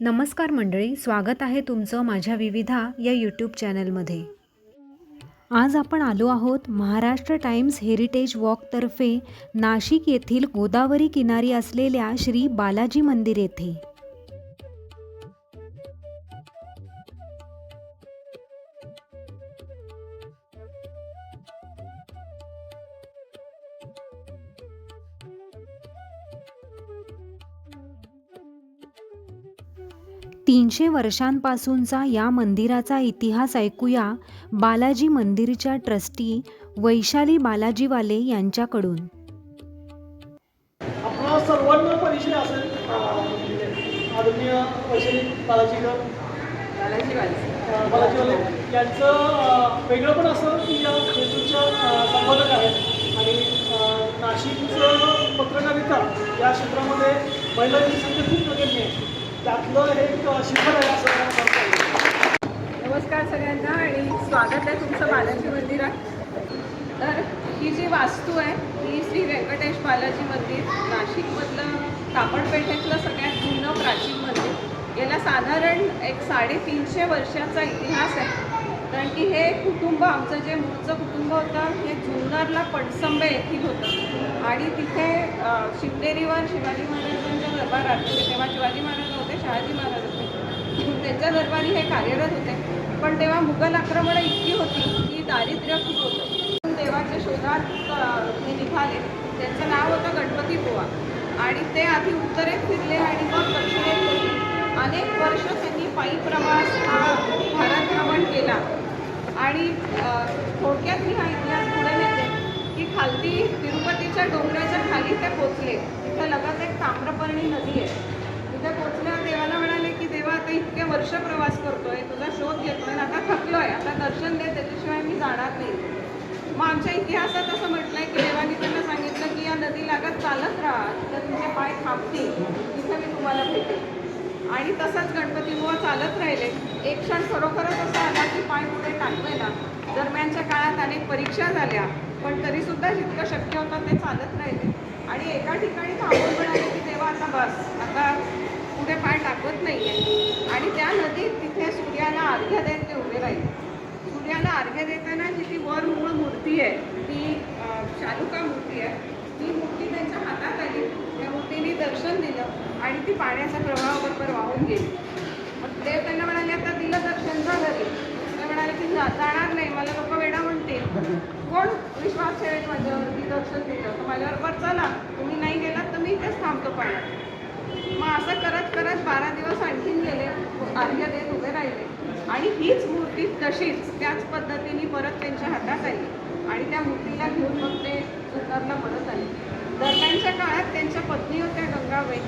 नमस्कार मंडळी स्वागत आहे तुमचं माझ्या विविधा या यूट्यूब चॅनलमध्ये. आज आपण आलो आहोत महाराष्ट्र टाइम्स हेरिटेज वॉकतर्फे नाशिक येथील गोदावरी किनारी असलेल्या श्री बालाजी मंदिर येथे. तीनशे वर्षांपासूनचा या मंदिराचा इतिहास ऐकूया बालाजी मंदिरच्या ट्रस्टी वैशाली बालाजीवाले यांच्याकडून. आपला सर्वांना परिचय असेल आदरणीय वैशाली बालाजीकर बालाजीवाले यांचं वेगळं पण असं की या हेतूच्या संपादक आहेत. आणि नाशिकचं पत्रकारिता या क्षेत्रामध्ये महिलांची संख्या खूप प्रगती आहे. त्यातलं एक शिखर आहे असं नमस्कार सगळ्यांना आणि स्वागत आहे तुमचं बालाजी मंदिरात. तर ही जी वास्तू आहे ही श्री व्यंकटेश बालाजी मंदिर नाशिकमधलं कापडपेठेतलं सगळ्यात जुनं प्राचीन मंदिर. याला साधारण एक साडेतीनशे वर्षाचा इतिहास आहे. कारण की हे कुटुंब आमचं जे मूळचं कुटुंब होतं हे जुन्नरला पडसंबे येथील होतं. आणि तिथे शिवनेरीवर शिवाजी महाराजांच्या दरबारात म्हणजे तेव्हा शिवाजी महाराज शहाजी महाराज होते. त्यांच्या दरबारी हे कार्यरत होते. पण तेव्हा मुघल आक्रमणं इतकी होती की दारिद्र्य खूप होतं. देवाच्या शोधात हे निघाले. त्यांचं नाव होतं गणपती बुवा. आणि ते आधी उत्तरेत फिरले आणि मग दक्षिणेत फिरले अनेक वर्ष त्यांनी पायी प्रवास हा भारत भ्रमण केला. आणि अ, थोडक्यात मी हा इतिहास पुढे नेते की खालती तिरुपतीच्या डोंगराच्या खाली ते पोचले. तिथं लगत एक ताम्रपर्णी नदी आहे. तिथे पोचल्यावर देवाला म्हणाले की देवा आता इतके वर्ष प्रवास करतोय तुझा शोध घेतोय आता थकलोय आता दर्शन दे त्याच्याशिवाय मी जाणार नाही. मग आमच्या इतिहासात असं म्हटलंय की देवानी त्यांना सांगितलं की या नदी लागत चालत राहा तिथे तुमचे पाय थांबतील तिथं मी तुम्हाला भेटेल आणि तसंच गणपती बुवा चालत राहिले. एक क्षण खरोखरच असा आला की पाय पुढे टाकले ना. दरम्यानच्या काळात अनेक परीक्षा झाल्या पण तरीसुद्धा जितकं शक्य होतं ते चालत राहिले. आणि एका ठिकाणी थांबून म्हणाले की देवा आता बस आता पुढे पाय टाकत नाही आहे आणि त्या नदीत तिथे सूर्याला अर्घ्य देत ते उभे राहिले. सूर्याला अर्घ्य देताना जी ती वर मूळ मूर्ती आहे ती शालुका मूर्ती आहे ती मूर्ती त्यांच्या हातात आली. त्या मूर्तीने दर्शन दिलं आणि ती पाण्याच्या प्रवाहाबरोबर वाहून गेली. मग देव त्यांना म्हणाले आता दिलं दर्शन झालं ते म्हणाले की जाणार नाही. मला लोक वेडा म्हणतील. कोण? विश्वास ठेवेल माझ्यावरती दर्शन दिलं तर माझ्याबरोबर चला. तुम्ही नाही गेलात तर मी इथेच थांबतो पाण्यात. मग असं करत करत बारा दिवस आणखीन गेले अर्घ्य देत उभे राहिले. आणि हीच मूर्ती तशीच त्याच पद्धतीने परत त्यांच्या हातात आली. आणि त्या मूर्तीला घेऊन मग ते सुतारला परत आले. दरम्यानच्या काळात त्यांच्या पत्नी होत्या गंगाबाई.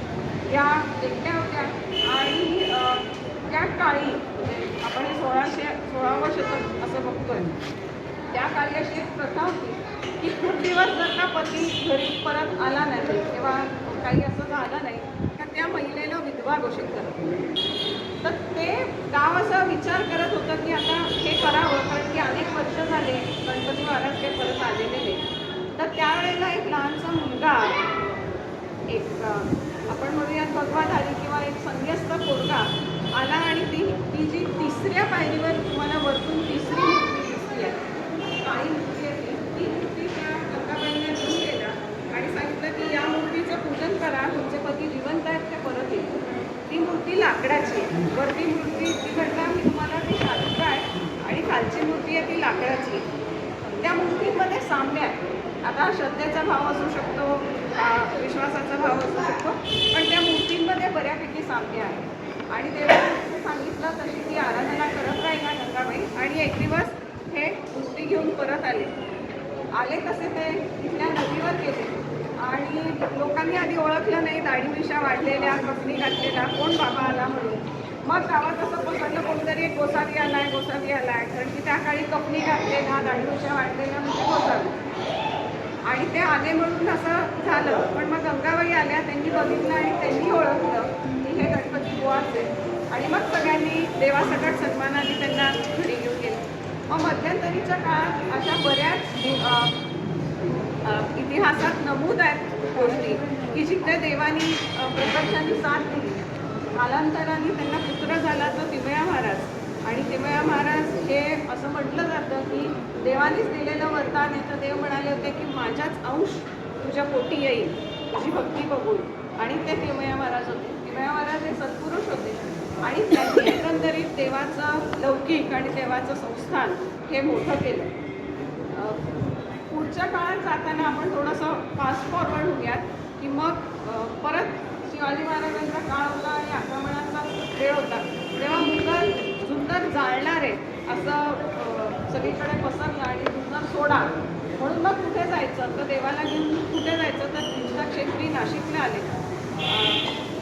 या एकट्या होत्या. आणि त्या काळी आपण हे सोळाशे सोळावं शतक असं बघतोय. त्या काळी अशी एक प्रथा होती की खूप दिवस जर का पती घरी परत आला नाही किंवा काही असं झालं नाही त्या महिलेला विधवा घोषित करत तर ते गाव असा विचार करत होतं की आता हे करावं कारण की अनेक वर्ष झाले गणपती महाराज ते परत आलेले नाही. तर त्यावेळेला एक लहानसा मुलगा एक आपण म्हणूयात भगवान आली किंवा एक संध्यस्त पोरगा आला आणि ती ती जी तिसऱ्या पायरीवर तुम्हाला वरतून तिसरी मूर्ती दिसली आहे मूर्ती आहे ती. ती मूर्ती त्या गंगाबाईंना घेऊन गेला आणि सांगितलं की या मूर्तीचं पूजन करा तुमचे पती जिवंत आहेत ते परत येईल ती मूर्ती लाकडाची आहे. वरती मूर्ती जी म्हटलं मी तुम्हाला ती शालुका आहे आणि खालची मूर्ती आहे ती लाकडाची. त्या मूर्तीमध्ये साम्य आहे. आता श्रद्धेचा भाव असू शकतो विश्वासाचा भाव असू शकतो पण त्या मूर्तींमध्ये बऱ्यापैकी साम्य आहे. आणि देवाने सांगितलं तशी ती आराधना करत राहिला गंगाबाई. आणि एक दिवस हे मूर्ती घेऊन परत आले. आले तसे ते तिथल्या नदीवर गेले. आणि लोकांनी आधी ओळखलं नाही दाढी मिशा वाढलेल्या कपनी घातलेला कोण बाबा आला म्हणून. मग गावात असं पकडलं कोणतरी एक आला आहे गोसावी आहे कारण की त्या काळी कपनी घातले ना दांडूच्या वाढलेल्या म्हणजे गोसावी. आणि ते आले म्हणून असं झालं. पण मग गंगाबाई आल्या त्यांनी बघितलं आणि त्यांनी ओळखलं की हे गणपती गोवाचे आणि मग सगळ्यांनी देवासकट सन्मानाने त्यांना घरी घेऊन गेले. मग मध्यंतरीच्या काळात अशा बऱ्याच इतिहासात नमूद आहेत गोष्टी की जिथे देवानी प्रत्यक्षाने साथ दिली. कालांतराने त्यांना पुत्र झाला तो तिमया महाराज. आणि तिमया महाराज हे असं म्हटलं जातं की देवानेच दिलेलं वरदान आहे. तर देव म्हणाले होते की माझ्याच अंश तुझ्या पोटी येईल तुझी भक्ती बघून. आणि ते तिमया महाराज होते. तिमया महाराज हे सत्पुरुष होते. आणि त्यांनी एकंदरीत देवाचं लौकिक आणि देवाचं संस्थान हे मोठं केलं. पुढच्या काळात जाताना आपण थोडंसं फास्ट फॉरवर्ड होऊयात की मग परत शिवाजी महाराजांचा काळ होता आणि आक्रमणाचा वेळ होता. तेव्हा मुघल सुंदर जाळणारे असं सगळीकडे पसरलं आणि सुंदर सोडा. म्हणून मग कुठे जायचं? तर देवाला घेऊन कुठे जायचं? तर तीर्थक्षेत्री नाशिकला आले.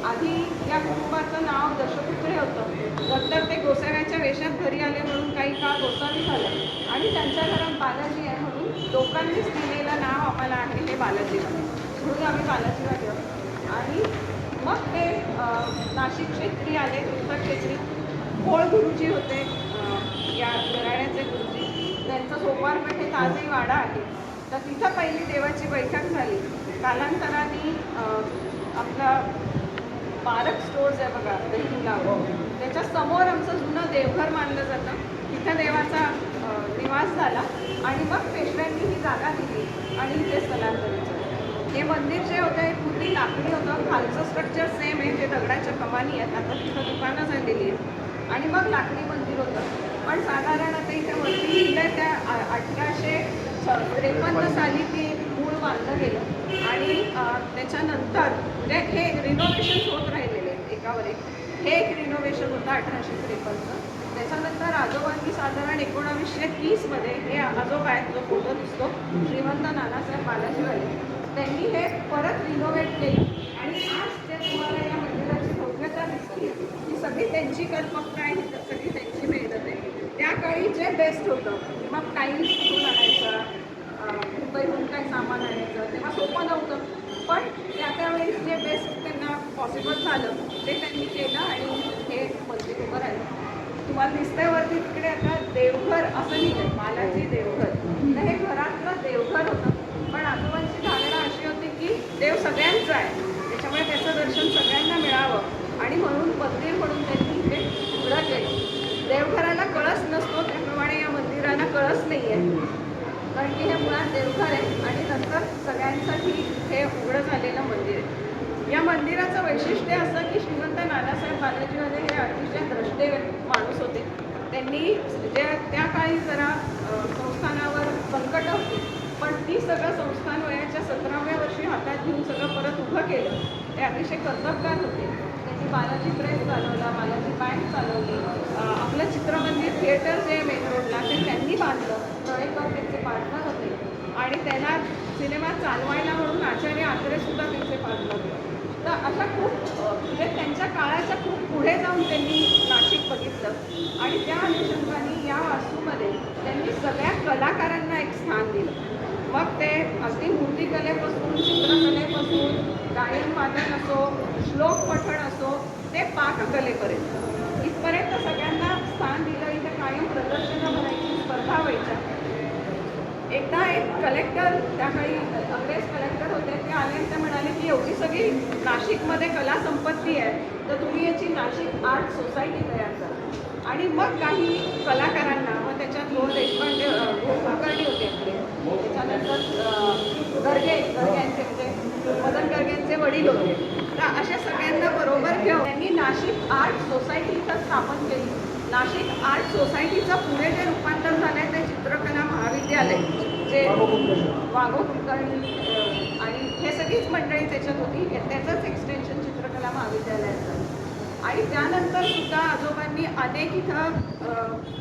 आधी या कुटुंबाचं नाव दशपुत्रे होतं. नंतर ते गोसाव्याच्या वेशात घरी आले म्हणून काही काळ गोसावी झालं. आणि त्यांच्या घरात बालाजी आहे म्हणून लोकांनीच दिलेलं नाव आम्हाला आहे हे बालाजी म्हणून आम्ही बालाजीला गेलो आणि मग ते नाशिक क्षेत्री आले तीर्थक्षेत्री भोळ गुरुजी होते या घराण्याचे गुरुजी. त्यांचं सोमवार हे आजही वाडा आहे. तर तिथं पहिली देवाची बैठक झाली. कालांतराने आपला पारक स्टोर्स आहे बघा दहीला त्याच्यासमोर आमचं जुनं देवघर मानलं जातं. तिथं देवाचा निवास झाला आणि मग पेशव्यांनी ही जागा दिली आणि ते स्थलांतरित हे मंदिर जे होतं हे पूर्वी लाकडी होतं. खालचं स्ट्रक्चर सेम आहे जे दगडाच्या कमानी आहेत. आता तिथं दुकानं झालेली आहेत. आणि मग लाकडी मंदिर होतं. पण साधारण आता इथे वरती लिहिलं त्या अठराशे त्रेपन्न साली ते मूळ बांधलं गेलं. आणि त्याच्यानंतर म्हणजे हे रिनोव्हेशन होत राहिलेले आहेत एकावर एक. हे एक रिनोव्हेशन होतं अठराशे त्रेपन्नचं त्याच्यानंतर आजोबांनी साधारण एकोणावीसशे तीसमध्ये हे आजोबा आहेत जो फोटो दिसतो श्रीमंत नानासाहेब बालाजीवाले त्यांनी हे परत रिनोव्हेट केलं. आणि आज ते तुम्हाला या मंदिराची भव्यता दिसते ही सगळी त्यांची कल्पकता आहे ही सगळी त्यांची मेहनत आहे. त्या काळी जे बेस्ट होतं मग टाईल्स कुठून आणायचा मुंबईहून काय सामान आणायचं तेव्हा सोपं नव्हतं. पण त्या त्यावेळेस जे बेस्ट त्यांना पॉसिबल झालं ते त्यांनी केलं आणि हे मंदिर उभं राहिलं. तुम्हाला दिसतंय वरती तिकडे आता देवघर असं लिहिलंय बालाजी देवघर तर हे घरातलं देवघर होतं पण आजोबांची धारणा अशी होती की देव सगळ्यांचं आहे त्याच्यामुळे त्याचं दर्शन सगळ्यांना मिळावं आणि म्हणून मंदिर म्हणून त्यांनी हे उघडं केलं देवघराला कळस नसतो त्याप्रमाणे या मंदिराला कळस नाही आहे कारण की हे मुळात देवघर आहे आणि नंतर सगळ्यांसाठी हे उघडं झालेलं मंदिर आहे. या मंदिराचं वैशिष्ट्य असं की श्रीमंत नानासाहेब बालाजीवाले हे अतिशय द्रष्टे माणूस होते. त्यांनी जे त्या काळी जरा संस्थानावर संकट होती. पण ती सगळं संस्थान वयाच्या सतराव्या वर्षी हातात घेऊन सगळं परत उभं केलं. ते अतिशय कर्तबगार होते. बालाजी प्रेस चालवला बालाजी बँक चालवली. आपलं चित्रमंदिर थिएटर जे मेन रोडला ते त्यांनी बांधलं. तळेकर त्यांचे पार्टनर होते. आणि त्यांना सिनेमा चालवायला म्हणून आचार्य आत्रे सुद्धा त्यांचे पार्टनर होते. तर अशा खूप म्हणजे त्यांच्या काळाच्या खूप पुढे जाऊन त्यांनी नाशिक बघितलं. आणि त्या अनुषंगाने या वास्तूमध्ये त्यांनी सगळ्या कलाकारांना एक स्थान दिलं. मग ते अगदी मूर्तिकलेपासून चित्रकलेपासून गायन वादन असो श्लोक पठण असो ते पाककलेपर्यंत इथपर्यंत सगळ्यांना स्थान दिलं इथे कायम प्रदर्शनं भरायची स्पर्धा व्हायच्या. एकदा एक कलेक्टर त्या काळी अंग्रेज कलेक्टर होते ते आले ते म्हणाले की एवढी सगळी नाशिकमध्ये कला संपत्ती आहे तर तुम्ही याची नाशिक आर्ट सोसायटी तयार करा. आणि मग काही कलाकारांना मग त्याच्यात गो देशपांडे गो कुलकर्णी होते आपले. त्याच्यानंतर गर्गे गर्गे वडील होते. तर अशा सगळ्यांना बरोबर घेऊन त्यांनी नाशिक आर्ट सोसायटी इथं स्थापन केली. नाशिक आर्ट सोसायटीचं पुढे जे रूपांतर झालंय ते चित्रकला महाविद्यालय जे वाघो कुलकर्णी आणि हे सगळीच मंडळी त्याच्यात होती. हे- त्याचंच एक्सटेन्शन चित्रकला महाविद्यालयाचं. आणि त्यानंतर सुद्धा आजोबांनी अनेक इथं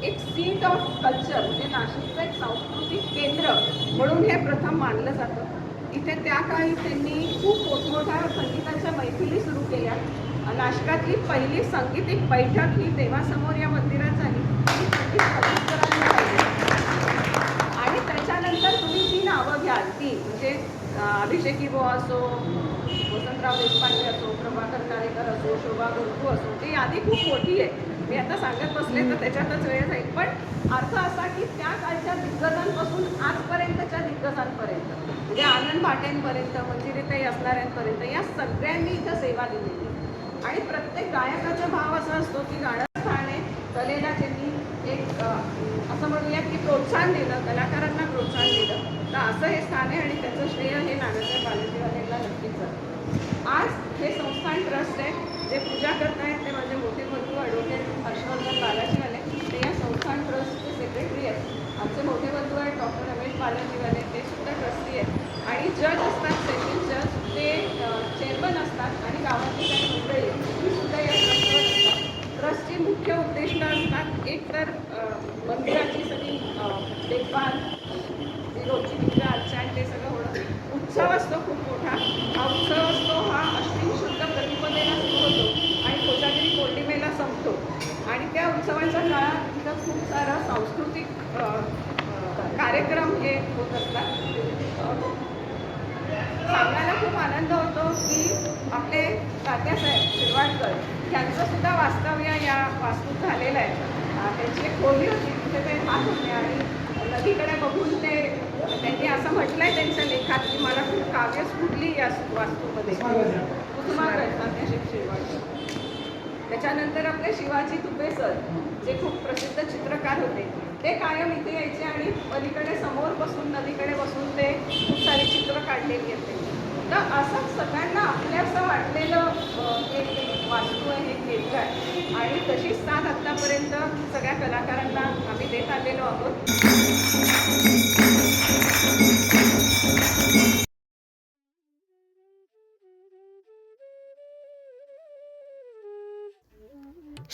एक सीट ऑफ कल्चर म्हणजे नाशिकचं एक सांस्कृतिक केंद्र म्हणून हे प्रथम मानलं जातं. इथे त्या काळी त्यांनी खूप मोठमोठ्या संगीताच्या मैफिली सुरू केल्या. नाशकातली पहिली सांगीतिक बैठक ही देवासमोर या मंदिरात झाली. ती आणि त्याच्यानंतर तुम्ही जी नावं घ्याल ती म्हणजे अभिषेकी बुवा असो वसंतराव देशपांडे असो प्रभाकर कारेकर असो शोभा गुरु असो ती यादी खूप मोठी आहे मी आता सांगत बसले तर त्याच्यातच वेळ जाईल पण अर्थ असा की त्या काळच्या दिग्गजांपासून आजपर्यंतच्या दिग्गजांपर्यंत म्हणजे आनंद भाटेंपर्यंत मंजिरीताई असणाऱ्यांपर्यंत या सगळ्यांनी इथं सेवा दिलेली आहे. आणि प्रत्येक गायकाचा भाव असा असतो की गाणं स्थाने कलेला त्यांनी एक असं म्हणूया की प्रोत्साहन दिलं कलाकारांना असं हे स्थान आहे आणि त्याचं श्रेय हे नानासाहेब बालाजीवालेंना नक्कीच जातं आज हे संस्थान ट्रस्ट आहे जे पूजा करत आहेत ते माझे मोठे बंधू ॲडव्होकेट हर्षवर्धन बालाजीवाले. ते या संस्थान ट्रस्टचे सेक्रेटरी आहेत. आमचे मोठे बंधू आहेत डॉक्टर रमेश बालाजीवाले ते सुद्धा ट्रस्टी आहेत. आणि जज असतात सेशन जज ते चेअरमन असतात आणि गावातली काही मंडळी आहेत, ती सुद्धा या ट्रस्टवर असतात ट्रस्टची मुख्य उद्दिष्ट असतात एक तर अ, मंदिराची सगळी अ, देखभाल जी रोजची पूजा अर्चा आणि ते सगळं होणं उत्सव असतो खूप मोठा हा उत्सव असतो हा अश्विन शुद्ध प्रतिपदेला सुरू होतो आणि कोजागिरी पौर्णिमेला संपतो आणि त्या उत्सवाच्या काळात तिथं खूप सारा सांस्कृतिक अ, अ, कार्यक्रम हे होत असतात. सांगायला खूप आनंद होतो की आपले तात्यासाहेब शिरवाडकर यांचं सुद्धा वास्तव्य या वास्तूत झालेलं आहे. त्यांची एक खोली होती तिथे ते हात होते आणि नदीकडे बघून ते त्यांनी असं म्हटलं आहे त्यांच्या लेखात की मला खूप काव्य स्फुटली या वास्तूमध्ये. कुसुमाग्रज तात्यासाहेब शिरवाडकर. त्याच्यानंतर आपले शिवाजी तुपे सर जे खूप प्रसिद्ध चित्रकार होते. ते कायम इथे यायचे आणि पलीकडे समोर बसून नदीकडे बसून ते खूप सारी चित्र काढलेली येते तर असं सगळ्यांना आपल्या असं वाटलेलं एक वास्तू आहे हे केंद्र आहे. आणि तशीच साथ आत्तापर्यंत सगळ्या कलाकारांना आम्ही देत आलेलो आहोत.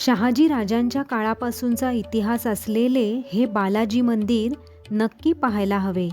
शहाजी राजांच्या काळापासूनचा इतिहास असलेले हे बालाजी मंदिर नक्की पाहायला हवे.